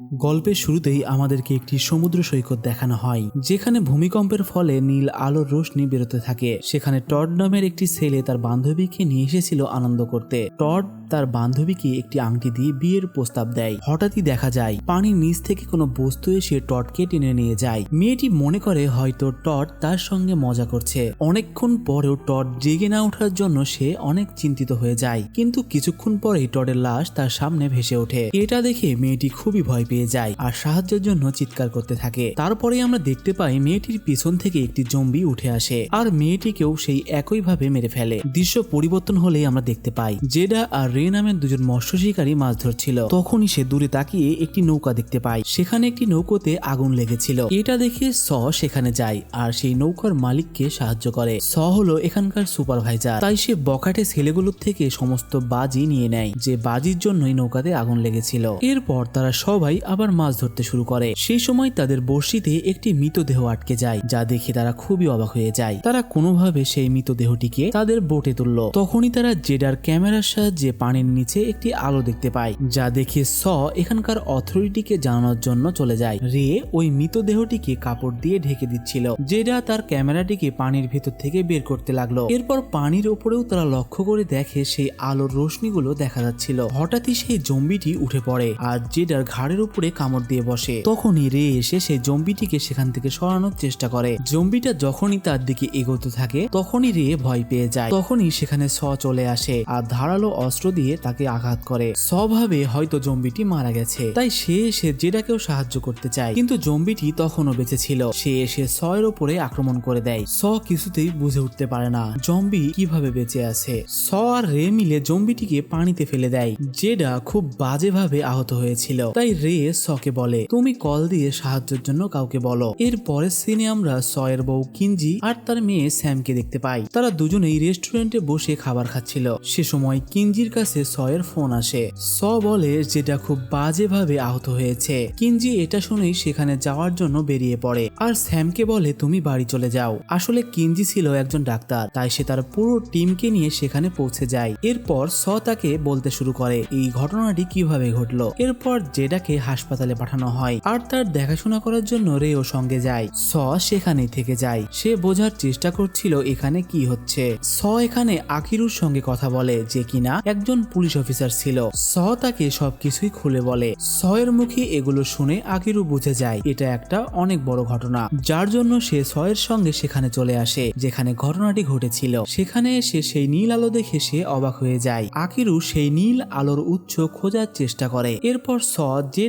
গল্পের শুরুতেই আমাদেরকে একটি সমুদ্র সৈকত দেখানো হয়, যেখানে ভূমিকম্পের ফলে নীল আলোর রোশনি বেরোতে থাকে। সেখানে টড নামের একটি ছেলে তার বান্ধবীকে নিয়ে এসেছিল আনন্দ করতে। টড তার বান্ধবীকে একটি আংটি দিয়ে বিয়ের প্রস্তাব দেয়। হঠাৎই দেখা যায়, পানির নিচ থেকে কোনো বস্তু এসে টডকে টেনে নিয়ে যায়। মেয়েটি মনে করে হয়তো টড তার সঙ্গে মজা করছে। অনেকক্ষণ পরেও টড জেগে না ওঠার জন্য সে অনেক চিন্তিত হয়ে যায়। কিন্তু কিছুক্ষণ পরেই টডের লাশ তার সামনে ভেসে ওঠে। এটা দেখে মেয়েটি খুবই ভয় পেয়ে যায় আর সাহায্যের জন্য চিৎকার করতে থাকে। তারপরে আমরা দেখতে পাই মেয়েটির পিছন থেকে একটি জম্বি উঠে আসে আর মেয়েটিকেও সেই একইভাবে মেরে ফেলে। দৃশ্য পরিবর্তন হলেই আমরা দেখতে পাই, জেডা আর রে নামের দুজন মৎস্য শিকারী মাছ ধরছিল। তখনই সে দূরে তাকিয়ে একটি নৌকা দেখতে পায়। সেখানে একটি নৌকোতে আগুন লেগেছিল। এটা দেখে স সেখানে যায় আর সেই নৌকার মালিককে সাহায্য করে। স হলো এখানকার সুপারভাইজার। তাই সে বকাটে ছেলেগুলোর থেকে সমস্ত বাজি নিয়ে নেয়, যে বাজির জন্যই নৌকাতে আগুন লেগেছিল। এরপর তারা সবাই আবার মাছ ধরতে শুরু করে। সেই সময় তাদের বড়শিতে একটি মৃতদেহ আটকে যায়, যা দেখে তারা খুবই অবাক হয়ে যায়। তারা কোনোভাবে সেই মৃতদেহটিকে তাদের বোটে তুলল। তখনই তারা জেডার ক্যামেরার সাহায্যে পানির নিচে একটি আলো দেখতে পায়, যা দেখে স এখানকার অথরিটিকে জানানোর জন্য চলে যায়। রে ওই মৃতদেহটিকে কাপড় দিয়ে ঢেকে দিচ্ছিল। জেডা তার ক্যামেরাটিকে পানির ভেতর থেকে বের করতে লাগল। এরপর পানির ওপরেও তারা লক্ষ্য করে দেখে সেই আলোর রোশনিগুলো দেখা যাচ্ছিল। হঠাৎই সেই জম্বিটি উঠে পড়ে, আর জেডার ঘাড়ের উপরে কামড় দিয়ে বসে। তখনই রে এসে সেই জম্বিটিকে সেখান থেকে সরানোর চেষ্টা করে। জম্বিটা যখনই তার দিকে এগোতে থাকে, তখনই রে ভয় পেয়ে যায়। তখনই সেখানে স চলে আসে আর ধারালো অস্ত্র দিয়ে তাকে আঘাত করে। স্বভাবে হয়তো জম্বিটি মারা গেছে। তাই সে এসে জেডাকেও সাহায্য করতে চায়। কিন্তু জম্বিটি তখনও বেঁচে ছিল। সে এসে সয়ের ওপরে আক্রমণ করে দেয়। স কিছুতেই বুঝে উঠতে পারে না জম্বি কীভাবে বেঁচে আছে। স আর রে মিলে জম্বিটিকে পানিতে ফেলে দেয় জেডা খুব বাজেভাবে আহত হয়েছিল। তাই রে সকে বলে। তুমি কল দিয়ে সাহায্যের জন্য কাউকে বলো। এর পরের সিনে আমরা সয়ের বউ কিঞ্জি আর তার মেয়ে স্যামকে দেখতে পাই। তারা দুজনেই রেস্টুরেন্টে বসে খাবার খাচ্ছিল। সে সময় কিঞ্জির কাছে সয়ের ফোন আসে। স বলে যেটা খুব বাজেভাবে আহত হয়েছে। কিঞ্জি এটা শুনেই সেখানে যাওয়ার জন্য বেরিয়ে পড়ে। আর স্যামকে বলে, তুমি বাড়ি চলে যাও। আসলে কিঞ্জি ছিল একজন ডাক্তার, তাই সে তার পুরো টিমকে নিয়ে সেখানে পৌঁছে যায়। এরপর স তাকে বলতে শুরু করে, এই ঘটনাটি কীভাবে ঘটলো? এরপর জেডাকে হাসপাতালে পাঠানো হয় আর তার দেখাশোনা করার জন্য রেও সঙ্গে যায়। স সেখানেই থেকে যায়। সে বোঝার চেষ্টা করছিল এখানে কি হচ্ছে। স এখানে আকিরুর সঙ্গে কথা বলে যে কিনা একজন পুলিশ অফিসার ছিল। স তাকে সবকিছুই খুলে বলে। স এর মুখে এগুলো শুনে আকিরু বুঝে যায়, এটা একটা অনেক বড় ঘটনা। যার জন্য সে স এর সঙ্গে সেখানে চলে আসে, যেখানে ঘটনাটি ঘটেছিল। সেখানে এসে সেই নীল আলো দেখে সে অবাক হয়ে যায়। আকিরু সেই নীল আলোর উৎস খোঁজার চেষ্টা করে। এরপর স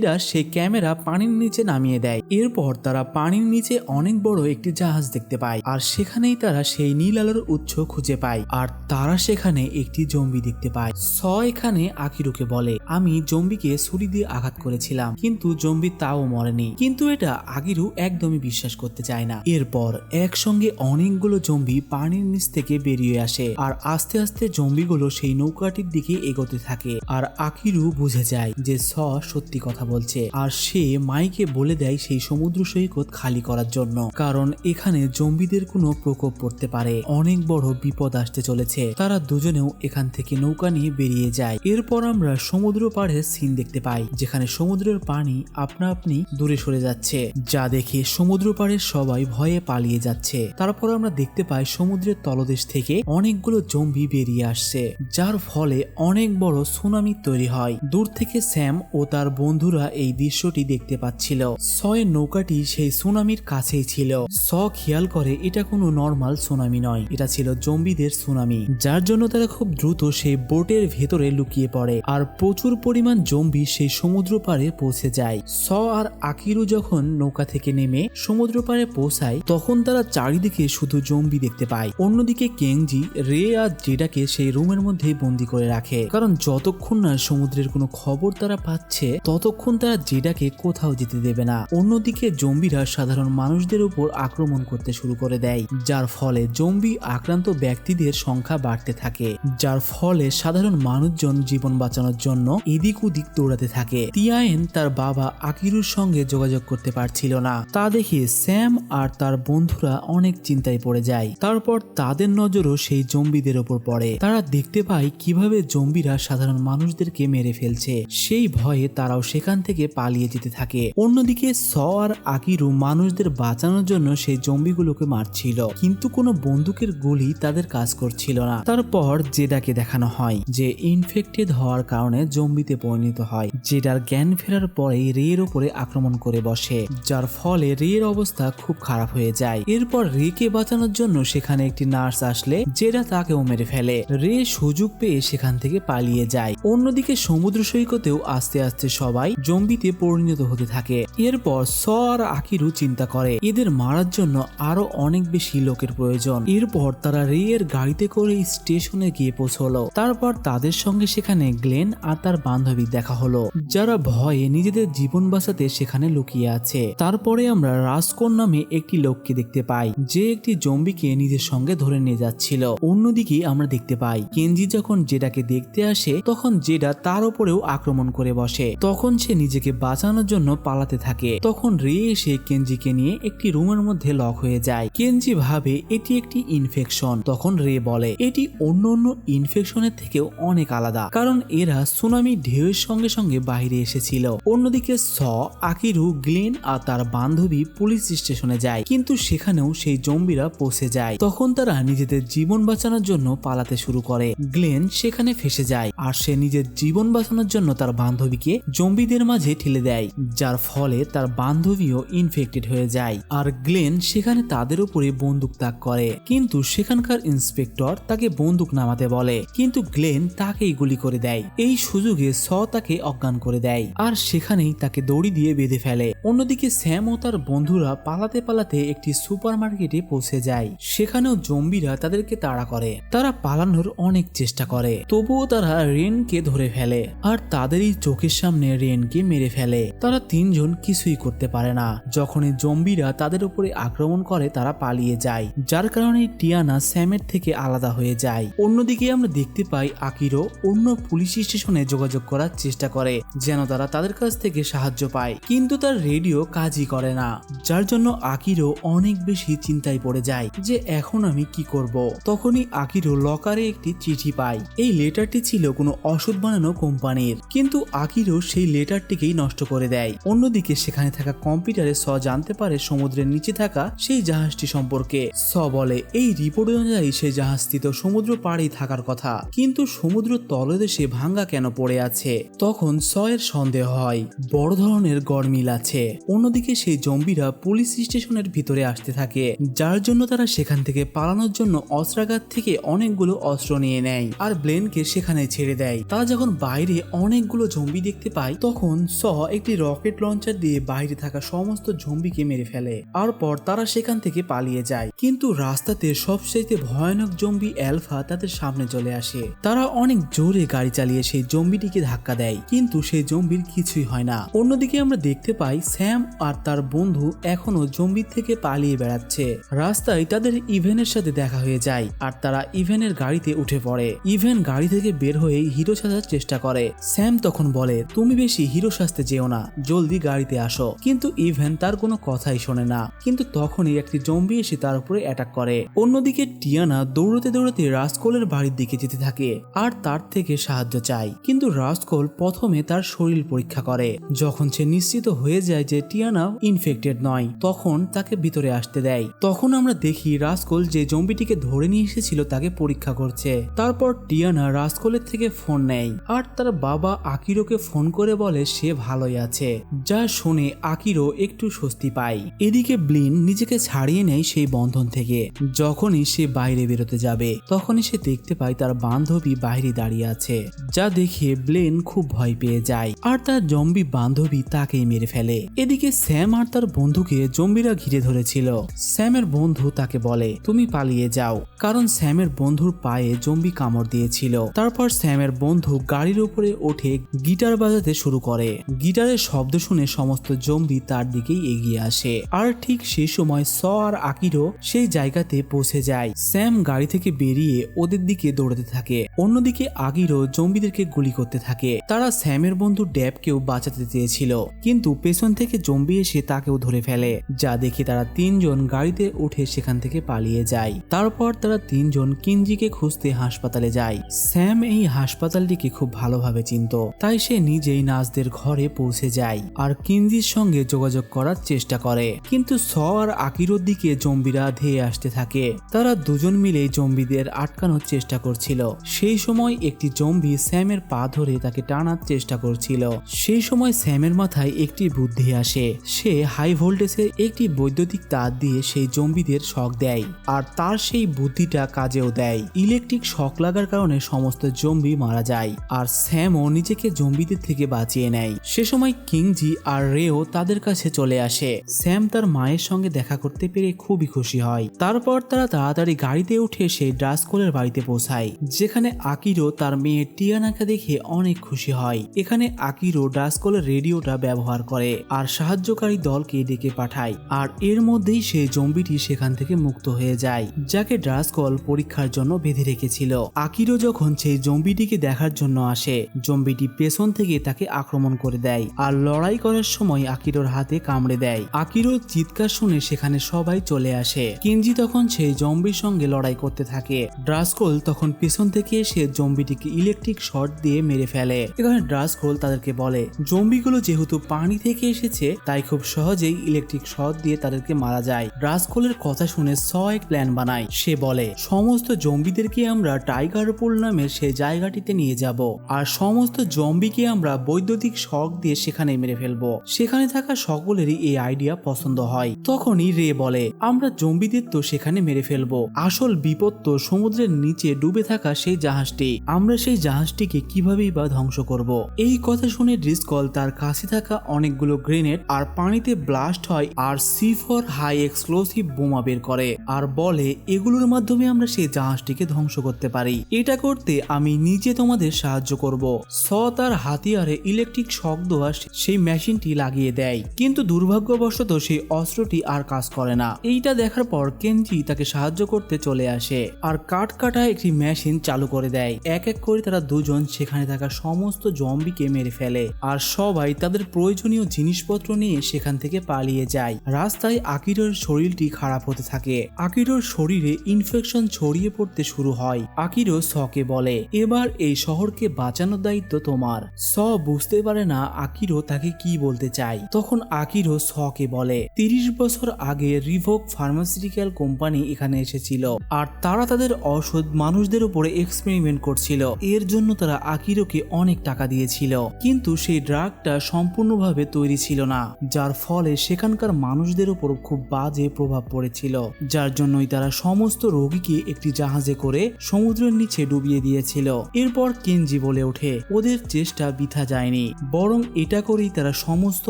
জেডা সেই ক্যামেরা পানির নিচে নামিয়ে দেয়। এরপর তারা পানির নিচে অনেক বড় একটি জাহাজ দেখতে পায় আর সেখানেই তারা সেই নীল আলোর উৎস খুঁজে পায় আর তারা সেখানে একটি জম্বি দেখতে পায়। স এখানে আকিরুকে বলে, আমি জম্বিকে ছুরি দিয়ে আঘাত করেছিলাম, কিন্তু জম্বি তাও মরেনি। কিন্তু এটা আকিরু একদমই বিশ্বাস করতে চায় না। এরপর একসঙ্গে অনেকগুলো জম্বি পানির নিচ থেকে বেরিয়ে আসে আর আস্তে আস্তে জম্বিগুলো সেই নৌকাটির দিকে এগোতে থাকে। আর আকিরু বুঝে যায় যে স সত্যি কথা বলছে। আর সে মাইকে বলে দেয় সেই সমুদ্র সৈকত খালি করার জন্য। কারণ এখানে জম্বিদের কোনো প্রকোপ পড়তে পারে। অনেক বড় বিপদ আসতে চলেছে। তারা দুজনেও এখান থেকে নৌকা নিয়ে বেরিয়ে যায়। এরপর আমরা সমুদ্র পাড়ের সিন দেখতে পাই, যেখানে সমুদ্রের পানি আপনা আপনি দূরে সরে যাচ্ছে, যা দেখে সমুদ্র পাড়ের সবাই ভয়ে পালিয়ে যাচ্ছে। তারপর আমরা দেখতে পাই সমুদ্রের তলদেশ থেকে অনেকগুলো জম্বি বেরিয়ে আসছে, যার ফলে অনেক বড় সুনামি তৈরি হয়। দূর থেকে স্যাম ও তার বন্ধুরা এই দৃশ্যটি দেখতে পাচ্ছিল। সয়ের নৌকাটি সেই সুনামির কাছেই ছিল। স খেয়াল করে এটা কোনো নর্মাল সুনামি নয়। এটা ছিল জম্বিদের সুনামি। যার জন্য তারা খুব দ্রুত সেই বোটের ভেতরে লুকিয়ে পড়ে আর প্রচুর পরিমাণ জম্বি সেই সমুদ্র পাড়ে পৌঁছে যায়। স আর আকিরু যখন নৌকা থেকে নেমে সমুদ্র পাড়ে পৌঁছায়, তখন তারা চারিদিকে শুধু জম্বি দেখতে পায়। অন্যদিকে কেংজি, রে আর জেডাকে সেই রুমের মধ্যে বন্দি করে রাখে। কারণ যতক্ষণ না সমুদ্রের কোনো খবর তারা পাচ্ছে, ততক্ষণ তারা জেডাকে কোথাও যেতে দেবে না। অন্যদিকে জম্বিরা সাধারণ মানুষদের উপর আক্রমণ করতে শুরু করে দেয়, যার ফলে জম্বি আক্রান্ত ব্যক্তিদের সংখ্যা বাড়তে থাকে, যার ফলে সাধারণ মানুষজন জীবন বাঁচানোর জন্য এদিক ওদিক দৌড়াতে থাকে। তিয়ায়েন তার বাবা আকিরুর সঙ্গে যোগাযোগ করতে পারছিল না। তা দেখে স্যাম আর তার বন্ধুরা অনেক চিন্তায় পড়ে যায়। তারপর তাদের নজরও সেই জম্বিদের ওপর পড়ে। তারা দেখতে পায় কীভাবে জম্বিরা সাধারণ মানুষদেরকে মেরে ফেলছে। সেই ভয়ে তারাও সেখান থেকে পালিয়ে যেতে থাকে। অন্যদিকে স আর আকিরু মানুষদের বাঁচানোর জন্য সেই জম্বিগুলোকে মারছিল। কিন্তু কোনো বন্দুকের গুলি তাদের কাজ করছিল না। তারপর জেডাকে দেখানো হয়, যে ইনফেক্টেড হওয়ার কারণে জম্বিতে পরিণত হয়। জেডার জ্ঞান ফেরার পরেই রের উপরে আক্রমণ করে বসে, যার ফলে রের অবস্থা খুব খারাপ হয়ে যায়। এরপর রেকে বাঁচানোর জন্য সেখানে একটি নার্স আসলে জেডা তাকেও মেরে ফেলে। রে সুযোগ পেয়ে সেখান থেকে পালিয়ে যায়। অন্যদিকে সমুদ্র সৈকতেও আস্তে আস্তে সবাই জম্বিতে পরিণত হতে থাকে। এরপর স আর আকিরু চিন্তা করে। এদের মারার জন্য আরও অনেক বেশি লোকের প্রয়োজন। এরপর তারা রে এর গাড়িতে করে স্টেশনে গিয়ে পৌঁছলো। তারপর তাদের সঙ্গে সেখানে গ্লেন আর তার বান্ধবী দেখা হলো, যারা ভয়ে নিজেদের জীবন বাঁচাতে সেখানে লুকিয়ে আছে। তারপরে আমরা রাজকোর নামে একটি লোককে দেখতে পাই, যে একটি জম্বিকে নিজের সঙ্গে ধরে নিয়ে যাচ্ছিল। অন্যদিকে আমরা দেখতে পাই, কেনজি যখন জেডাকে দেখতে আসে, তখন জেডা তার উপরেও আক্রমণ করে বসে। তখন সে নিজেকে বাঁচানোর জন্য পালাতে থাকে। তখন রে এসে কেনজিকে নিয়ে একটি রুমের মধ্যে লক হয়ে যায়। কেনজি ভাবে, এটি একটি ইনফেকশন তখন রে বলে, এটি অন্য অন্য ইনফেকশনের থেকেও অনেক আলাদা। কারণ এরা সুনামি ঢেউয়ের সঙ্গে সঙ্গে বাইরে এসেছিল। অন্যদিকে স, আকিরু, গ্লেন আর তার বান্ধবী পুলিশ স্টেশনে যায়। কিন্তু সেখানেও সেই জম্বিরা পৌঁছে যায়। তখন তারা নিজেদের জীবন বাঁচানোর জন্য পালাতে শুরু করে। গ্লেন সেখানে ফেসে যায়। আর সে নিজের জীবন বাঁচানোর জন্য তার বান্ধবীকে জম্বিদের মাঝে ঠেলে দেয়, যার ফলে তার বান্ধবীও ইনফেক্টেড হয়ে যায়। আর গ্লেন সেখানে তাদের উপরে বন্দুক তাক করে। কিন্তু সেখানকার ইন্সপেক্টর তাকে বন্দুক নামাতে বলে। কিন্তু গ্লেন তাকেই গুলি করে দেয়। এই সুযোগে স তাকে অজ্ঞান করে দেয়। আর সেখানেই তাকে দড়ি দিয়ে বেঁধে ফেলে। অন্যদিকে স্যাম ও তার বন্ধুরা পালাতে পালাতে একটি সুপার মার্কেটে পৌঁছে যায়। সেখানেও জম্বিরা তাদেরকে তাড়া করে। তারা পালানোর অনেক চেষ্টা করে। তবুও তারা রেনকে ধরে ফেলে। আর তাদেরই চোখের সামনে রেনকে মেরে ফেলে। তারা তিনজন কিছুই করতে পারে না। যখনই জম্বিরা তাদের উপরে আক্রমণ করে, তারা পালিয়ে যায়। যার কারণে টিয়ানা স্যামের থেকে আলাদা হয়ে যায়। অন্যদিকে আমরা দেখতে পাই আকিরো অন্য পুলিশ স্টেশনে যোগাযোগ করার চেষ্টা করে, যেন তারা তাদের কাছ থেকে সাহায্য পায়। কিন্তু তার রেডিও কাজই করে না। যার জন্য আকিরো অনেক বেশি চিন্তায় পড়ে যায় যে, এখন আমি কি করব? তখনই আকিরো লকারে একটি চিঠি পায়। এই লেটারটি ছিল কোনো ওষুধ বানানো কোম্পানির। কিন্তু আকিরো সেই লেটারটিকেই নষ্ট করে দেয়। অন্যদিকে সেখানে থাকা কম্পিউটারে স জানতে পারে সমুদ্রের নিচে থাকা সেই জাহাজটি সম্পর্কে। স বলে, এই রিপোর্ট অনুযায়ী সেই জাহাজটি তো সমুদ্র পাড়েই থাকার কথা। কিন্তু সমুদ্র তলদেশে ভাঙ্গা কেন পড়ে আছে? তখন স এর সন্দেহ হয়, বড় ধরনের গরমিল আছে। অন্যদিকে সেই জম্বিরা পুলিশ স্টেশনের ভিতরে আসতে থাকে, যার জন্য তারা সেখান থেকে পালানোর জন্য অস্ত্রাগার থেকে অনেকগুলো অস্ত্র নিয়ে নেয়। আর ব্লেনকে সেখানে ছেড়ে দেয়। তারা যখন বাইরে অনেকগুলো জম্বি দেখতে পায়, তখন স একটি রকেট লঞ্চার দিয়ে বাইরে থাকা সমস্ত জম্বিকে মেরে ফেলে আর পর তারা সেখান থেকে পালিয়ে যায়। কিন্তু রাস্তাতে সবচাইতে ভয়ানক জম্বি অ্যালফা তাদের সামনে চলে আসে। তারা অনেক জোরে গাড়ি চালিয়ে সেই জম্বিটিকে ধাক্কা দেয়, কিন্তু সেই জম্বির কিছুই হয় না। অন্যদিকে আমরা দেখতে পাই স্যাম আর তার বন্ধু এখনও জম্বির থেকে পালিয়ে বেড়াচ্ছে। রাস্তায় তাদের ইভেনের সাথে দেখা হয়ে যায় আর তারা ইভেনের গাড়িতে উঠে পড়ে। ইভেন গাড়ি থেকে বের হয়ে হিরো সাজার চেষ্টা করে। স্যাম তখন বলে, তুমি বেশি সাজতে যেও না, জলদি গাড়িতে আসো। কিন্তু ইভেন তার কোনো কথাই শোনে না। কিন্তু তখনই একটি জম্বি এসে তার উপরে অ্যাটাক করে। অন্যদিকে টিয়ানা দৌড়তে দৌড়তে রাজকোলের বাড়ির দিকে যেতে থাকে, আর তার থেকে সাহায্য চায়। কিন্তু রাজকোল প্রথমে তার শরীর পরীক্ষা করে। যখন সে নিশ্চিত হয়ে যায় যে টিয়ানা ইনফেক্টেড নয়, তখন তাকে ভিতরে আসতে দেয়। তখন আমরা দেখি রাজকোল যে জম্বিটিকে ধরে নিয়ে এসেছিল তাকে পরীক্ষা করছে। তারপর টিয়ানা রাজকোলের থেকে ফোন নেয়, আর তার বাবা আকিরোকে ফোন করে বলে সে ভালোই আছে, যা শুনে আকিরো একটু স্বস্তি পায়। এদিকে ব্লিন নিজেকে ছাড়িয়ে নেয় সেই বন্ধন থেকে। যখনই সে বাইরে বেরোতে যাবে, তখনই সে দেখতে পায় তার বান্ধবী বাইরে দাঁড়িয়ে আছে, যা দেখে ব্লেন খুব ভয় পেয়ে যায়। আর তার জম্বি বান্ধবী তাকেই মেরে ফেলে। এদিকে স্যাম আর তার বন্ধুকে জম্বিরা ঘিরে ধরেছিল। স্যামের বন্ধু তাকে বলে, তুমি পালিয়ে যাও। কারণ স্যামের বন্ধুর পায়ে জম্বি কামড় দিয়েছিল। তারপর স্যামের বন্ধু গাড়ির উপরে উঠে গিটার বাজাতে শুরু করে। গিটারের শব্দ শুনে সমস্ত জম্বি তার দিকেই এগিয়ে আসে। আর ঠিক সেই সময় স আর আকিরো সেই জায়গাতে পৌঁছে যায়। স্যাম গাড়ি থেকে বেরিয়ে ওদের দিকে দৌড়াতে থাকে। অন্যদিকে আকিরো জম্বিদেরকে গুলি করতে থাকে। তারা স্যামের বন্ধু ড্যাবকেও বাঁচাতে চেয়েছিল। কিন্তু পেছন থেকে জম্বি এসে তাকেও ধরে ফেলে, যা দেখে তারা তিনজন গাড়িতে উঠে সেখান থেকে পালিয়ে যায়। তারপর তারা তিনজন কিঞ্জিকে খুঁজতে হাসপাতালে যায়। স্যাম এই হাসপাতালটিকে খুব ভালোভাবে চিনত। তাই সে নিজেই নার্সদের তাদের ঘরে পৌঁছে যায় আর কিনজির সঙ্গে যোগাযোগ করার চেষ্টা করে। কিন্তু স আর আকিরোর দিকে জম্বিরা ধেয়ে আসতে থাকে। তারা দুজন মিলে জম্বিদের আটকানোর চেষ্টা করছিল। সেই সময় একটি জম্বি স্যামের পা ধরে তাকে টানার চেষ্টা করছিল। সেই সময় স্যামের মাথায় একটি বুদ্ধি আসে। সে হাই ভোল্টেজের একটি বৈদ্যুতিক তার দিয়ে সেই জম্বিদের শক দেয় আর তার সেই বুদ্ধিটা কাজেও দেয়। ইলেকট্রিক শখ লাগার কারণে সমস্ত জম্বি মারা যায় আর স্যামও নিজেকে জম্বিদের থেকে বাঁচিয়ে নেয়। সে সময় কিংজি আর রেও তাদের কাছে চলে আসে। স্যাম তার মায়ের সঙ্গে দেখা করতে পেরে খুবই খুশি হয়। তারপর তারা তাড়াতাড়ি গাড়িতে উঠে সেই ড্রাসকোলের বাড়িতে পৌঁছায়, যেখানে আকিরো তার মেয়ে টিয়ানাকে দেখে অনেক খুশি হয়। এখানে আকিরো ড্রাসকোলের রেডিওটা ব্যবহার করে আর সাহায্যকারী দলকে ডেকে পাঠায় আর এর মধ্যেই সেই জম্বিটি সেখান থেকে মুক্ত হয়ে যায়, যাকে ড্রাসকল পরীক্ষার জন্য বেঁধে রেখেছিল। আকিরো যখন সেই জম্বিটিকে দেখার জন্য আসে, জম্বিটি পেছন থেকে তাকে আক্রমণ করে দেয় আর লড়াই করার সময় আকিরোর হাতে কামড়ে দেয়। আকিরোর চিৎকার শুনে সেখানে সবাই চলে আসে। কিনজি তখন সেই জম্বির সঙ্গে লড়াই করতে থাকে। ড্রাসকোল তখন পেছন থেকে এসে জম্বিটিকে ইলেকট্রিক শর্ট দিয়ে মেরে ফেলে। এখানে ড্রাসকোল তাদেরকে বলে, জম্বিগুলো যেহেতু পানি থেকে এসেছে, তাই খুব সহজেই ইলেকট্রিক শর্ট দিয়ে তাদেরকে মারা যায়। ড্রাসকোলের কথা শুনে স এক প্ল্যান বানায়। সে বলে, সমস্ত জম্বিদেরকে আমরা টাইগার পুল নামের সেই জায়গাটিতে নিয়ে যাব। আর সমস্ত জম্বিকে আমরা বৈদ্যুতিক শক দিয়ে সেখানে মেরে ফেলব। সেখানে থাকা সকলেরই এই আইডিয়া পছন্দ হয়। তখনই রে বলে, আমরা জম্বিদের তো সেখানে মেরে ফেলব। আসল বিপদ তো সমুদ্রের নিচে ডুবে থাকা সেই জাহাজটি। আমরা সেই জাহাজটিকে কিভাবেই বা ধ্বংস করব? এই কথা শুনে ড্রিসকল তার কাছে থাকা অনেকগুলো গ্রেনেড আর পানিতে ব্লাস্ট হয় আর সি ফর হাই এক্সপ্লোসিভ বোমা বের করে আর বলে, এগুলোর মাধ্যমে আমরা সেই জাহাজটিকে ধ্বংস করতে পারি। এটা করতে আমি নিজে তোমাদের সাহায্য করব। স তার হাতিয়ারে ইলেকট্রিক শক দেওয়া সেই মেশিনটি লাগিয়ে দেয়। কিন্তু দুর্ভাগ্যবশত সেই অস্ত্রটি আর কাজ করে না। এইটা দেখার পর কেনজি তাকে সাহায্য করতে চলে আসে আর কাঠ কাটা একটি মেশিন চালু করে দেয়। এক এক করে তারা দুজন সেখানে থাকা সমস্ত জম্বিকে মেরে ফেলে আর সবাই তাদের প্রয়োজনীয় জিনিসপত্র নিয়ে সেখান থেকে পালিয়ে যায়। রাস্তায় আকিরোর শরীরটি খারাপ হতে থাকে। আকিরোর শরীরে ইনফেকশন ছড়িয়ে পড়তে শুরু হয়। আকিরো সকে বলে, এবার এই শহরকে বাঁচানোর দায়িত্ব তোমার। স বুঝতে পারে না আকিরো তাকে কি বলতে চায়। তখন আকিরো সকে বলে, তিরিশ বছর আগে রিভোক ফার্মাসিউটিক্যাল কোম্পানি এখানে এসেছিল আর তারা তাদের ওষুধ মানুষদের উপরে এক্সপেরিমেন্ট করছিল। এর জন্য তারা আকিরোকে অনেক টাকা দিয়েছিল। কিন্তু সেই ড্রাগটা সম্পূর্ণভাবে তৈরি ছিল না, যার ফলে সেখানকার মানুষদের উপর খুব বাজে প্রভাব পড়েছিল, যার জন্যই তারা সমস্ত রোগীকে একটি জাহাজে করে সমুদ্রের নিচে ডুবিয়ে দিয়েছিল। এরপর কেনজি বলে ওঠে, ওদের চেষ্টা বৃথা যায়নি। বরং এটা করেই তারা সমস্ত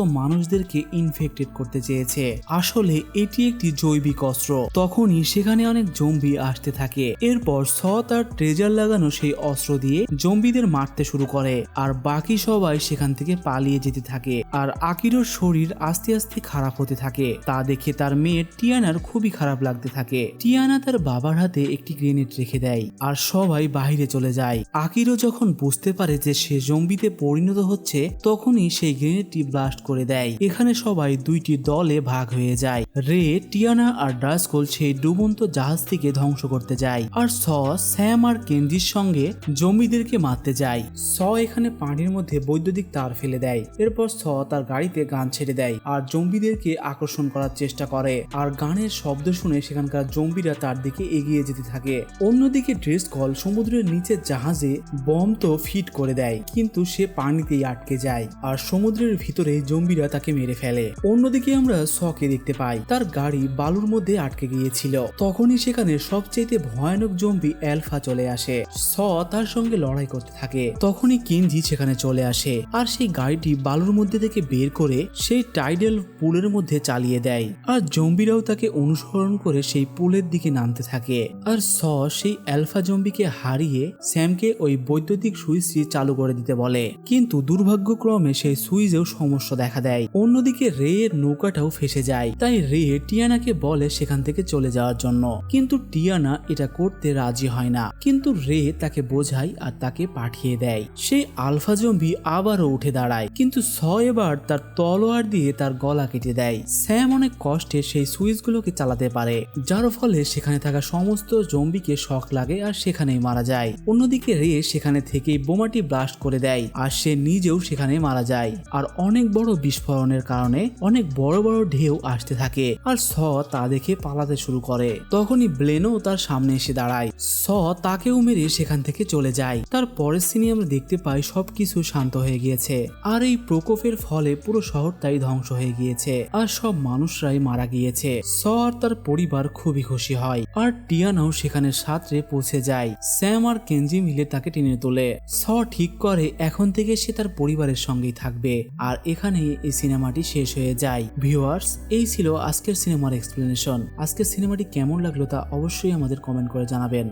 মানুষদেরকে ইনফেক্টেড করতে চেয়েছে। আসলে এটি একটি জৈবিক অস্ত্র। তখনই সেখানে অনেক জম্বি আসতে থাকে। এরপর স তার ট্রেজার লাগানো সেই অস্ত্র দিয়ে জম্বিদের মারতে শুরু করে। আর বাকি সবাই সেখান থেকে পালিয়ে যেতে থাকে। আর আকিরোর শরীর আস্তে আস্তে খারাপ হতে থাকে। তা দেখে তার মেয়ে টিয়ানার খুবই খারাপ লাগতে থাকে। টিয়ানা তার বাবার হাতে একটি গ্রেনেড রেখে দেয়। আর সবাই বাহিরে চলে যায়। আকিরো যখন বুঝতে পারে যে সে জম্বিতে পরিণত হচ্ছে তখনই সেই গ্রেনেডটি ব্লাস্ট করে দেয়। এখানে সবাই দুইটি দলে ভাগ হয়ে যায়। রে, টিয়ানা আর ডাস্কোল সেই ডুবন্ত জাহাজটিকে ধ্বংস করতে যায়। আর স, স্যাম আর কেনজির সঙ্গে জম্বিদেরকে মারতে যায়। স এখানে পানির মধ্যে বৈদ্যুতিক তার ফেলে দেয়। এরপর স তার গাড়িতে গান ছেড়ে দেয় আর জম্বিদেরকে আকর্ষণ করার চেষ্টা করে। আর গানের শব্দ শুনে সেখানকার জম্বিরা তার দিকে এগিয়ে যেতে থাকে। অন্যদিকে ড্রেস কল সমুদ্রের নিচে জাহাজে বম তো ফিট করে দেয়, কিন্তু সে পানিতেই আটকে যায়। আর সমুদ্রের ভিতরে জম্বিরা তাকে মেরে ফেলে। অন্যদিকে আমরা সকে দেখতে পাই, তার গাড়ি বালুর মধ্যে আটকে গিয়েছিল। তখনই সেখানে সবচেয়ে ভয়ানক জম্বি অ্যালফা চলে আসে। স তার সঙ্গে লড়াই করতে থাকে। তখনই কিনজি সেখানে চলে আসে। আর সেই গাড়িটি বালুর মধ্যে থেকে বের করে সেই টাইডেল পুলের মধ্যে চালিয়ে দেয়। আর জম্বিরাও তাকে অনুসরণ করে সেই পুলের দিকে নামতে থাকে। আর স সেই অ্যালফা জম্বিকে হারিয়ে স্যামকে ওই বৈদ্যুতিক সুইচটি চালু করে দিতে বলে। কিন্তু দুর্ভাগ্যক্রমে সেই সুইচেও সমস্যা দেখা দেয়। অন্যদিকে রে এর নৌকাটাও ফেসে যায়। তাই রে টিয়ানাকে বলে সেখান থেকে চলে যাওয়ার জন্য। কিন্তু টিয়ানা এটা করতে রাজি হয় না। কিন্তু রে তাকে বোঝায় আর তাকে পাঠিয়ে দেয়। সেই আলফা জম্বি আবারও উঠে দাঁড়ায়। কিন্তু স এবার তার তলোয়ার দিয়ে তার গলা কেটে দেয়। স্যাম অনেক কষ্টে সেই সুইচগুলোকে চালাতে পারে। যার ফলে সেখানে থাকা সমস্ত জম্বিকে শখ লাগে আর সেখানেই মারা যায়। অন্যদিকে রে সেখানে থেকেই বোমাটি ব্লাস্ট করে দেয়। আর সে নিজেও সেখানে মারা যায়। আর অনেক বড় বিস্ফোরণের কারণে অনেক বড় বড় ঢেউ আসতে থাকে আর স তা দেখে পালাতে শুরু করে। তখনই ব্লেনও তার সামনে এসে দাঁড়ায়। স তাকেও মেরে সেখান থেকে চলে যায়। তার পরের সিনে আমরা দেখতে পাই সবকিছু শান্ত হয়ে গিয়েছে। আর এই প্রকোপের ফলে পুরো শহরটাই ধ্বংস হয়ে গিয়েছে। আর সব মানুষরাই মারা গিয়েছে। স আর তার পরিবার খুবই খুশি হয়। আর টিয়ানাও সেখানে সাঁতরে পৌঁছে যায়। স্যাম আর কেঞ্জি মিলে তাকে টেনে তোলে। স ঠিক করে এখন থেকে সে তার পরিবারের সঙ্গেই থাকবে। আর এখানে এই সিনেমাটি শেষ হয়ে যায়। ভিউয়ার্স, এই ছিল আজকের সিনেমার এক্সপ্লেনেশন আজকের সিনেমাটি কেমন লাগল তা অবশ্যই আমাদের কমেন্ট করে জানাবেন।